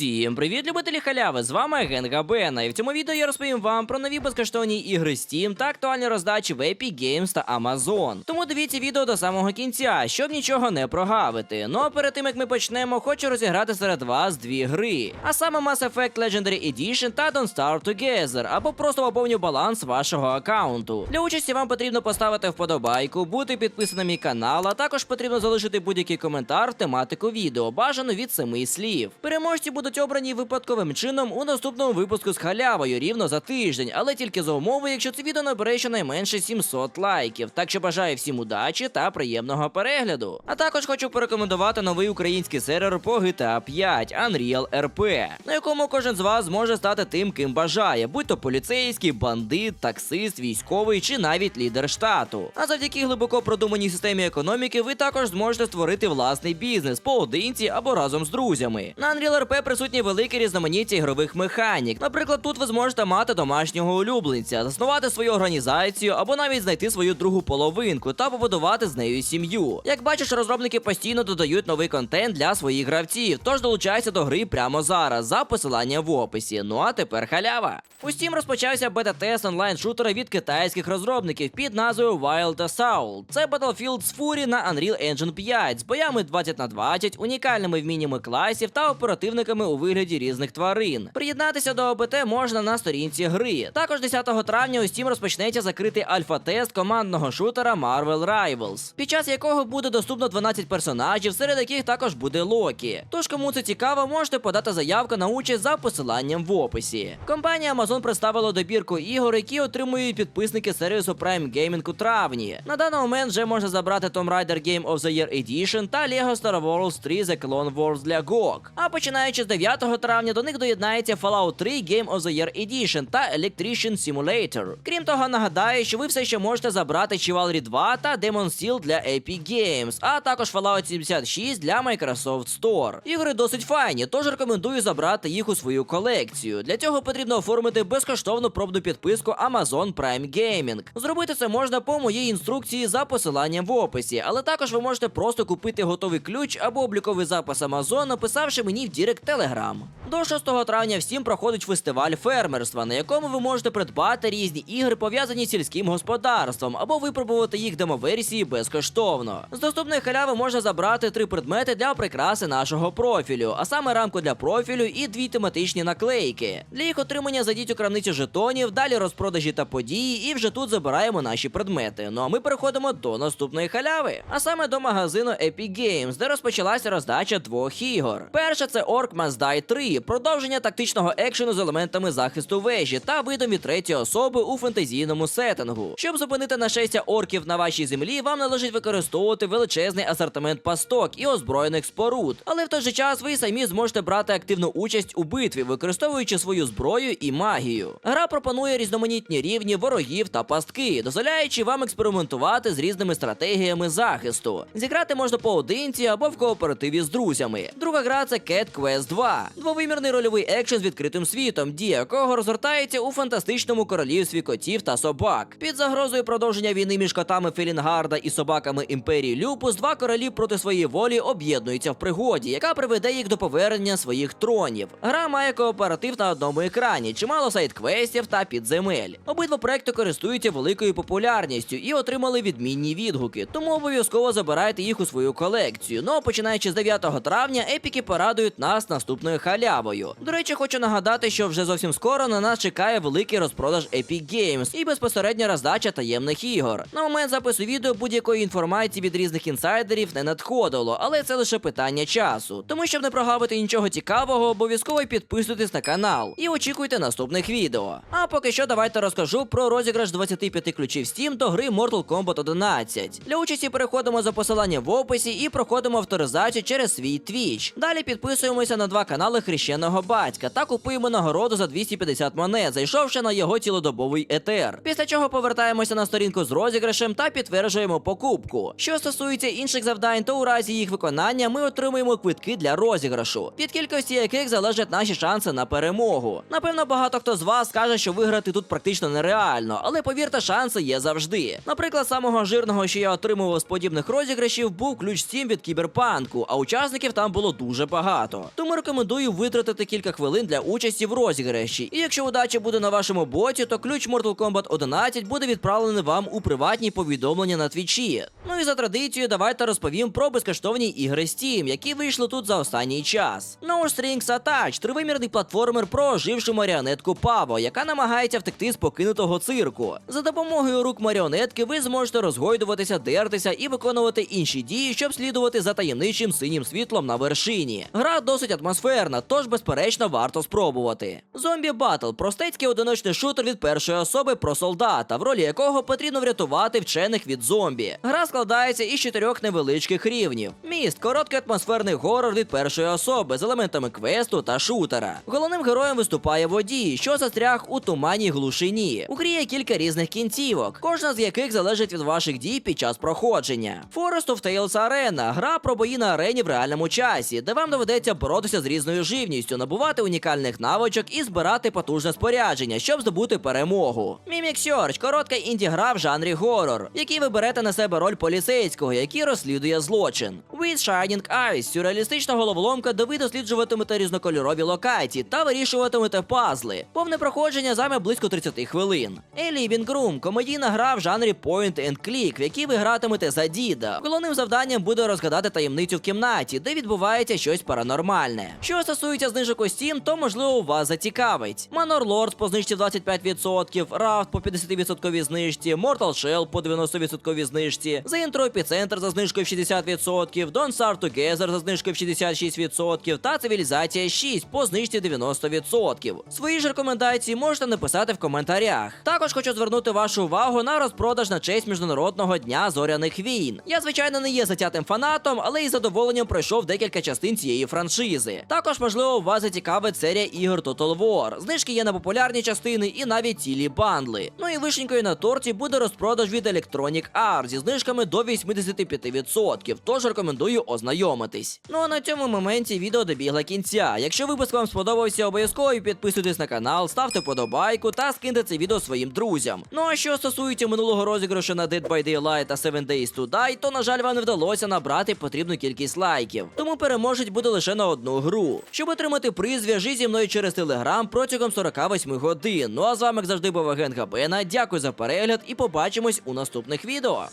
Усім привіт, любителі халяви! З вами Генга Бена. І в цьому відео я розповім вам про нові безкоштовні ігри Steam та актуальні роздачі в Epic Games та Amazon. Тому дивіться відео до самого кінця, щоб нічого не прогавити. Ну а перед тим як ми почнемо, хочу розіграти серед вас дві гри. А саме Mass Effect Legendary Edition та Don't Starve Together, або просто поповню баланс вашого аккаунту. Для участі вам потрібно поставити вподобайку, бути підписаним на мій канал, а також потрібно залишити будь-який коментар в тематику відео, бажано від семи слів. Переможці будуть обрані випадковим чином у наступному випуску з халявою рівно за тиждень, але тільки за умови, якщо це відео набере щонайменше 700 лайків. Так що бажаю всім удачі та приємного перегляду. А також хочу порекомендувати новий український сервер по GTA 5 Unreal RP, на якому кожен з вас зможе стати тим, ким бажає, будь то поліцейський, бандит, таксист, військовий чи навіть лідер штату. А завдяки глибоко продуманій системі економіки ви також зможете створити власний бізнес поодинці або разом з друзями. На Unreal RP присутні велике різноманіття ігрових механік. Наприклад, тут ви зможете мати домашнього улюбленця, заснувати свою організацію або навіть знайти свою другу половинку та побудувати з нею сім'ю. Як бачиш, розробники постійно додають новий контент для своїх гравців, тож долучайся до гри прямо зараз за посиланням в описі. Ну а тепер халява. У Steam розпочався бета-тест онлайн-шутера від китайських розробників під назвою Wild Assault. Це Battlefield з Fury на Unreal Engine 5 з боями 20 на 20, унікальними вміннями класів та оперативниками у вигляді різних тварин. Приєднатися до ОБТ можна на сторінці гри. Також 10 травня у Steam розпочнеться закритий альфа-тест командного шутера Marvel Rivals, під час якого буде доступно 12 персонажів, серед яких також буде Локі. Тож, кому це цікаво, можете подати заявку на участь за посиланням в описі. Компанія Amazon представила добірку ігор, які отримують підписники сервісу Prime Gaming у травні. На даний момент вже можна забрати Tomb Raider Game of the Year Edition та Lego Star Wars 3 The Clone Wars для GOG. А починаючи з 9 травня до них доєднається Fallout 3 Game of the Year Edition та Electrician Simulator. Крім того, нагадаю, що ви все ще можете забрати Chivalry 2 та Demon Steel для Epic Games, а також Fallout 76 для Microsoft Store. Ігри досить файні, тож рекомендую забрати їх у свою колекцію. Для цього потрібно оформити безкоштовну пробну підписку Amazon Prime Gaming. Зробити це можна по моїй інструкції за посиланням в описі, але також ви можете просто купити готовий ключ або обліковий запис Amazon, написавши мені в Дірект Telegram. До 6 травня всім проходить фестиваль фермерства, на якому ви можете придбати різні ігри, пов'язані з сільським господарством, або випробувати їх демоверсії безкоштовно. З доступної халяви можна забрати три предмети для прикраси нашого профілю, а саме рамку для профілю і дві тематичні наклейки. Для їх отримання зайдіть у крамницю жетонів, далі розпродажі та події, і вже тут забираємо наші предмети. Ну а ми переходимо до наступної халяви, а саме до магазину Epic Games, де розпочалася роздача двох ігор. Перша це Orc Die 3, продовження тактичного екшену з елементами захисту вежі та видом від третьої особи у фентезійному сеттингу. Щоб зупинити нашестя орків на вашій землі, вам належить використовувати величезний асортимент пасток і озброєних споруд. Але в той же час ви самі зможете брати активну участь у битві, використовуючи свою зброю і магію. Гра пропонує різноманітні рівні ворогів та пастки, дозволяючи вам експериментувати з різними стратегіями захисту. Зіграти можна поодинці або в кооперативі з друзями. Друга гра це Cat Quest 2. Двовимірний рольовий екшен з відкритим світом, дія якого розгортається у фантастичному королівстві котів та собак. Під загрозою продовження війни між котами Фелінгарда і собаками імперії Люпус, два королі проти своєї волі об'єднуються в пригоді, яка приведе їх до повернення своїх тронів. Гра має кооператив на одному екрані, чимало сайт-квестів та підземель. Обидва проекти користуються великою популярністю і отримали відмінні відгуки, тому обов'язково забирайте їх у свою колекцію. Ну а починаючи з 9 травня, епіки порадують нас наступною халявою. До речі, хочу нагадати, що вже зовсім скоро на нас чекає великий розпродаж Epic Games і безпосередня роздача таємних ігор. На момент запису відео будь-якої інформації від різних інсайдерів не надходило, але це лише питання часу. Тому щоб не прогавити нічого цікавого, обов'язково підписуйтесь на канал і очікуйте наступних відео. А поки що давайте розкажу про розіграш 25 ключів Steam до гри Mortal Kombat 11. Для участі переходимо за посиланням в описі і проходимо авторизацію через свій Twitch. Далі підписуємося на два канали хрещеного батька та купуємо нагороду за 250 монет, зайшовши на його цілодобовий етер. Після чого повертаємося на сторінку з розіграшем та підтверджуємо покупку. Що стосується інших завдань, то у разі їх виконання ми отримуємо квитки для розіграшу, від кількості яких залежать наші шанси на перемогу. Напевно, багато хто з вас скаже, що виграти тут практично нереально, але повірте, шанси є завжди. Наприклад, самого жирного, що я отримував з подібних розіграшів, був ключ Steam від кіберпанку, а учасників там було дуже багато. Тому рекомендую витратити кілька хвилин для участі в розіграші. І якщо удача буде на вашому боці, то ключ Mortal Kombat 11 буде відправлений вам у приватні повідомлення на твічі. Ну і за традицією, давайте розповім про безкоштовні ігри Steam, які вийшли тут за останній час. No Strings Attached – тривимірний платформер про ожившу маріонетку Паво, яка намагається втекти з покинутого цирку. За допомогою рук маріонетки ви зможете розгойдуватися, дертися і виконувати інші дії, щоб слідувати за таємничим синім світлом на вершині. Гра досить атмосферна, тож безперечно варто спробувати. Зомбі Батл простецький одиночний шутер від першої особи про солдата, в ролі якого потрібно врятувати вчених від зомбі. Гра складається із чотирьох невеличких рівнів. Міст короткий атмосферний горор від першої особи з елементами квесту та шутера. Головним героєм виступає водій, що застряг у туманній глушині. У грі є кілька різних кінцівок, кожна з яких залежить від ваших дій під час проходження. Forest of Tales Arena – гра про бої на арені в реальному часі, де вам доведеться боротися з різною живністю, набувати унікальних навичок і збирати потужне спорядження, щоб здобути перемогу. Mimic Search – коротка інді-гра в жанрі горор, в якій ви берете на себе роль поліцейського, який розслідує злочин. With Shining Eyes – сюрреалістична головоломка, де ви досліджуватимете різнокольорові локації та вирішуватимете пазли. Повне проходження займе близько 30 хвилин. A Living Room – комедійна гра в жанрі Point and Click, в якій ви гратимете за діда. Головним завданням буде розгадати таємницю в кімнаті, де відбувається щось паранормальне. Що стосується знижок у то можливо вас зацікавить. Manor Lords по знижці 25%, Raft по 50% знижці, Mortal Shell по 90% знижці, The Intro Epicenter за знижкою в 60%, Don't Starve Together за знижкою в 66% та Цивілізація 6 по знижці 90%. Свої ж рекомендації можете написати в коментарях. Також хочу звернути вашу увагу на розпродаж на честь Міжнародного дня зоряних війн. Я, звичайно, не є затятим фанатом, але із задоволенням пройшов декілька частин цієї франшизи. Також, можливо, вас зацікавить серія ігор Total War. Знижки є на популярні частини і навіть цілі бандли. Ну і вишенькою на торті буде розпродаж від Electronic Arts зі знижками до 85%, тож рекомендую ознайомитись. Ну а на цьому моменті відео добігло кінця. Якщо випуск вам сподобався, обов'язково підписуйтесь на канал, ставте подобайку та скиньте це відео своїм друзям. Ну а що стосується минулого розіграшу на Dead by Daylight та 7 Days to Die, то на жаль вам не вдалося набрати потрібну кількість лайків. Тому переможець буде лише на одну гру. Щоб отримати приз, зв'яжи зі мною через телеграм протягом 48 годин. Ну а з вами як завжди був агент Габена. Дякую за перегляд і побачимось у наступних відео.